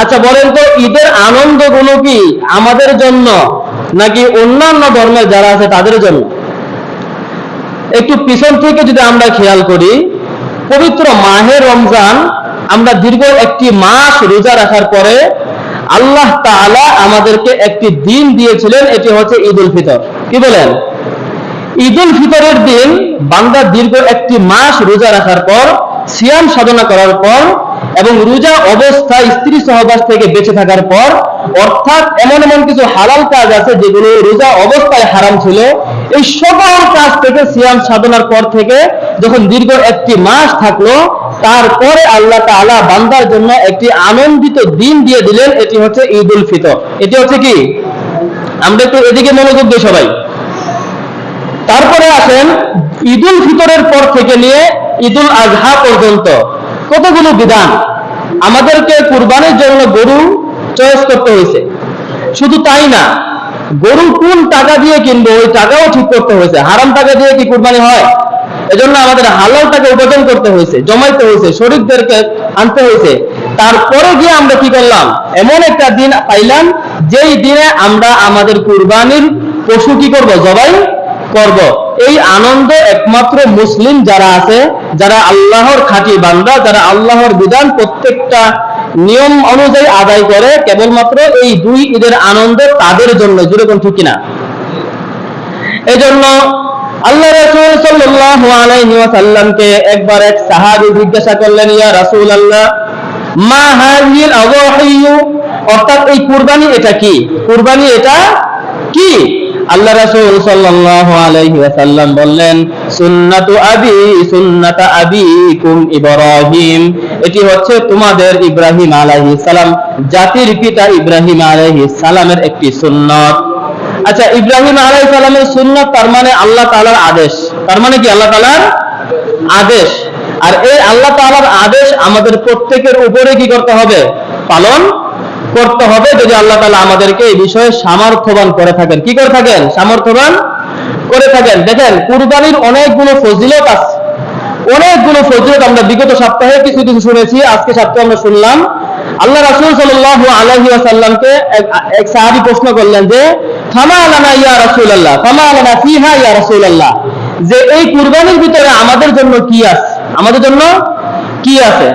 আচ্ছা বলেন তো, ঈদের আনন্দগুলো কি আমাদের জন্য নাকি অন্যান্য ধর্মের যারা আছে তাদের জন্য? একটু পিছন থেকে যদি আমরা খেয়াল করি, পবিত্র মাহে রমজান আমরা দীর্ঘ একটি মাস রোজা রাখার পরে আল্লাহ আমাদেরকে একটি দিন দিয়েছিলেন, এটি হচ্ছে ঈদ উল ফিতর। কি বলেন? ঈদ উল ফিতরের দিন বান্দা দীর্ঘ একটি মাস রোজা রাখার পর, সিয়াম সাধনা করার পর এবং রোজা অবস্থায় স্ত্রী সহবাস থেকে বেঁচে থাকার পর, অর্থাৎ এমন এমন কিছু হালাল কাজ আছে যেগুলো রোজা অবস্থায় হারাম ছিল। এই সকল কাজ থেকে সিয়াম সাধনার পর থেকে যখন দীর্ঘ একটি মাস থাকল, তারপরে আল্লাহ তাআলা বান্দার জন্য একটি আনন্দিত দিন দিয়ে দিলেন, এটি হচ্ছে ঈদ উল ফিতর। এটি হচ্ছে কি? আমরা একটু এদিকে মনোযোগ দিই সবাই। তারপরে আসেন ঈদুল ফিতরের পর থেকে নিয়ে ঈদুল আজহা পর্যন্ত। কতগুলো বিধান আমাদেরকে কুরবানির জন্য গরু চয়েস করতে হয়েছে? শুধু তাই না, গরু কোন টাকা দিয়ে কিনবো, ওই টাকাও ঠিক করতে হয়েছে। হারাম টাকা দিয়ে কি কুরবানি হয়? এজন্য আমাদের হালাল টাকা উপার্জন করতে হয়েছে, জমাইতে হয়েছে, শরীরদেরকে আনতে হয়েছে। তারপরে গিয়ে আমরা কি করলাম? এমন একটা দিন পাইলাম, যেই দিনে আমরা আমাদের কুরবানির পশু কি করব? জবাই করব। এই আনন্দ একমাত্র মুসলিম যারা আছে, যারা আল্লাহর খাঁটি বান্দা, যারা আল্লাহর বিধান প্রত্যেকটা নিয়ম অনুযায়ী আদায় করে, কেবলমাত্র এই দুই ঈদের আনন্দ তাদের জন্য যেরকম ঠিক কিনা? জন্য আল্লাহ রাসূল আলাইহি একবার এক সাহাবী জিজ্ঞাসা করলেন, ইয়া রাসূলুল্লাহ, মা হাযিল আযাহিয়ু অর্থাৎ এই কুরবানি এটা কি? কুরবানি এটা কি? আল্লাহ রাসূল সাল্লাল্লাহু আলাইহি ওয়াসাল্লাম বললেন, সুন্নাতু আবি, সুন্নাতা আবিকুম ইব্রাহিম। এটি হচ্ছে তোমাদের ইব্রাহিম আলাইহিস সালাম, জাতির পিতা ইব্রাহিম আলাইহিস সালামের একটি সুন্নাত। আচ্ছা ইব্রাহিম আলাই সালামের সুন্নাত তার মানে আল্লাহ তাআলার আদেশ। তার মানে কি আল্লাহ তাআলার আদেশ? আর এই আল্লাহ তাআলার আদেশ আমাদের প্রত্যেকের উপরে কি করতে হবে? পালন করতে হবে যদি আল্লাহ তাআলা আমাদেরকে এই বিষয়ে সামর্থ্যবান করে থাকেন। কি করে থাকেন? সামর্থ্যবান করে থাকেন। দেখেন, কুরবানির অনেকগুলো ফজিলত আছে। অনেকগুলো ফজিলত আমরা বিগত সপ্তাহে কিছু কিছু শুনেছি, আজকে সপ্তাহে আমরা শুনলাম। আল্লাহ রাসূল সাল্লাল্লাহু আলাইহি ওয়াসাল্লামকে এক- সাহাবী প্রশ্ন করলেন যে, ফামা লানা ইয়া রাসূলুল্লাহ? ফামা লানা ফিহা ইয়া রাসূলুল্লাহ? যে, এই কুরবানির ভিতরে আমাদের জন্য কি আছে? আমাদের জন্য কি আছে?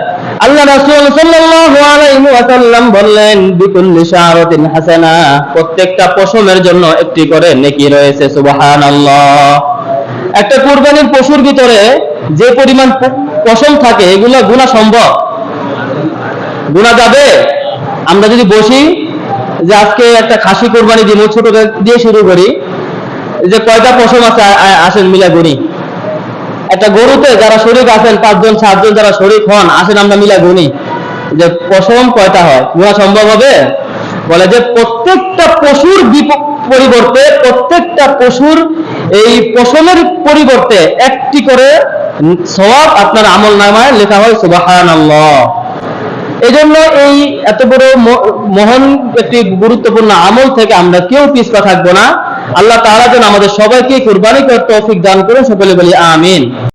আল্লাহ রাসূল সাল্লাল্লাহু আলাইহি ওয়াসাল্লাম বললেন, বিকুল্লি শারাতিন হাসানা, প্রত্যেকটা পশমের জন্য একটি করে নেকি রয়েছে, সুবহানাল্লাহ। একটা কুরবানির পশুর ভিতরে যে পরিমাণ পশম থাকে, এগুলো গুণা সম্ভব? গুণা যাবে? আমরা যদি বসি যে আজকে একটা খাসি কোরবানি দিব ছোট দিয়ে শুরু করি, যে কয়টা পশম আছে আসেন মিলা গুনি একটা গরুতে যারা শরীর আছেন, পাঁচজন, সাতজন যারা শরীর হন, আসেন আমরা মিলা গুনি যে পশম কয়টা হয়? গুণা সম্ভব হবে? বলে যে প্রত্যেকটা পশুর পরিবর্তে, প্রত্যেকটা পশুর এই পশমের পরিবর্তে একটি করে সওয়াব আপনার আমল নামায় লেখা হয় সুবাহান এই জন্য এই এত বড় মহান একটি গুরুত্বপূর্ণ আমল থেকে আমরা কেউ পিছপা থাকব না। আল্লাহ তাআলা যেন আমাদের সবাইকে কুরবানি করতে তৌফিক দান করে সকলে বলি আমিন।